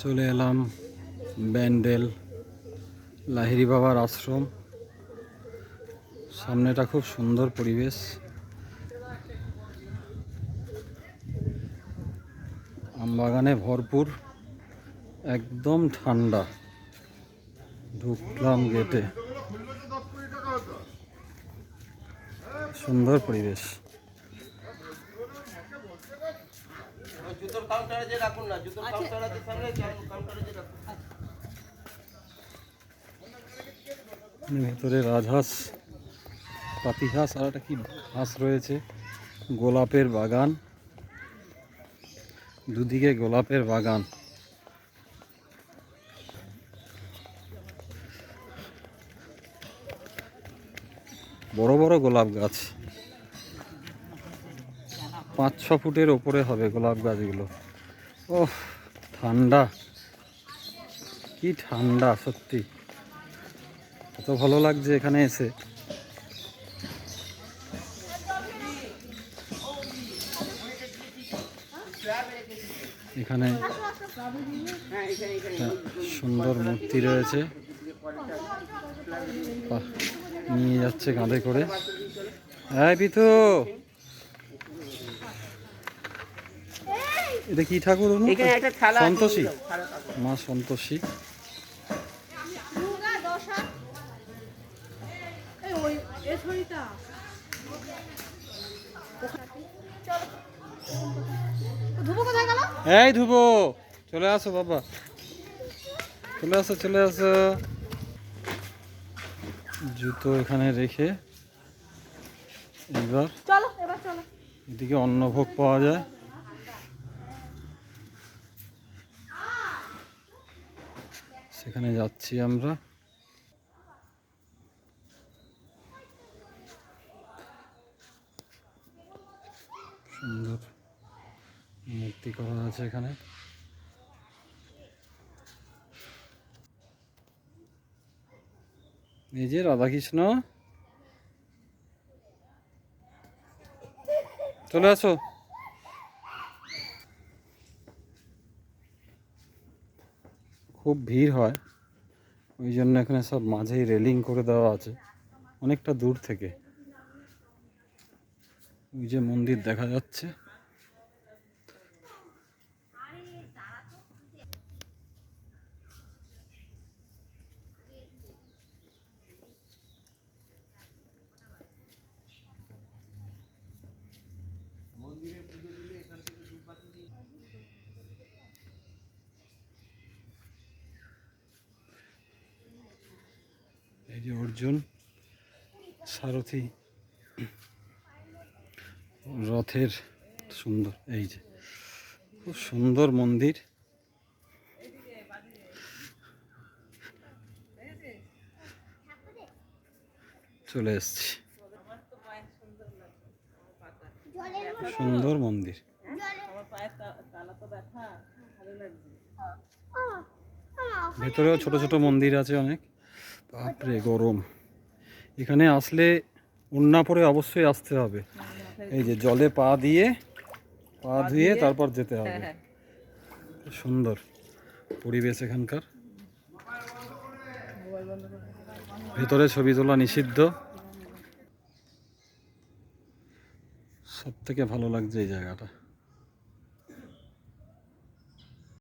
চলে এলাম ব্যান্ডেল লাহিরি বাবার আশ্রম। সামনেটা খুব সুন্দর পরিবেশ। আমবাগানে ভরপুর, একদম ঠান্ডা। ঢুকলাম গেটে সুন্দর পরিবেশ। কাউন্টারে যে রাখুন না জুতোর কাউন্টার আছে সামনে কাউন্টারে যে রাখুন। ভেতরে রাজহাঁস পাতিহাঁস আর একটা কি হাঁস রয়েছে গোলাপের বাগান। দুদিকে গোলাপের বাগান। বড় বড় গোলাপ গাছ। পাঁচ ছ ফুটের ওপরে হবে গোলাপ গাছগুলো। ও ঠান্ডা। কি ঠান্ডা, সত্যি। এত ভালো লাগছে এখানে এসে। এখানে সুন্দর মূর্তি রয়েছে। নিয়ে যাচ্ছে কাঁধে করে। হ্যাঁ পিতু! এটা কি ঠাকুর এখানে একটা থালা সন্তোষী। মা সন্তোষী। এই ধুবো কোথায় গেল? এই ধুবো চলে আসো বাবা। চলে আসো চলে আসো। জুতো এখানে রেখে এবার চলো এবার চলো। এদিকে অন্নভোগ পাওয়া যায়। সেখানে যাচ্ছি আমরা। সুন্দর মূর্তি করা আছে এখানে। এই যে রাধাকৃষ্ণ। চলে আসো। খুব ভিড় হয়, ওই জন্য এখানে সব মাঝেই রেলিং করে দেওয়া আছে, অনেকটা দূর থেকে। ওই যে মন্দির দেখা যাচ্ছে। যে অর্জুন, সারথি, রথের সুন্দর, এই যে, খুব সুন্দর মন্দির। চলে এসছি। সুন্দর মন্দির। ভেতরেও ছোট ছোট মন্দির আছে অনেক। বাপরে গরম। এখানে আসলে উন্না পরে অবশ্যই আসতে হবে। এই যে জলে পা দিয়ে পা ধুয়ে তারপর যেতে হবে। সুন্দর পরিবেশ এখানকার। ভেতরে ছবি তোলা নিষিদ্ধ। সব থেকে ভালো লাগছে এই জায়গাটা।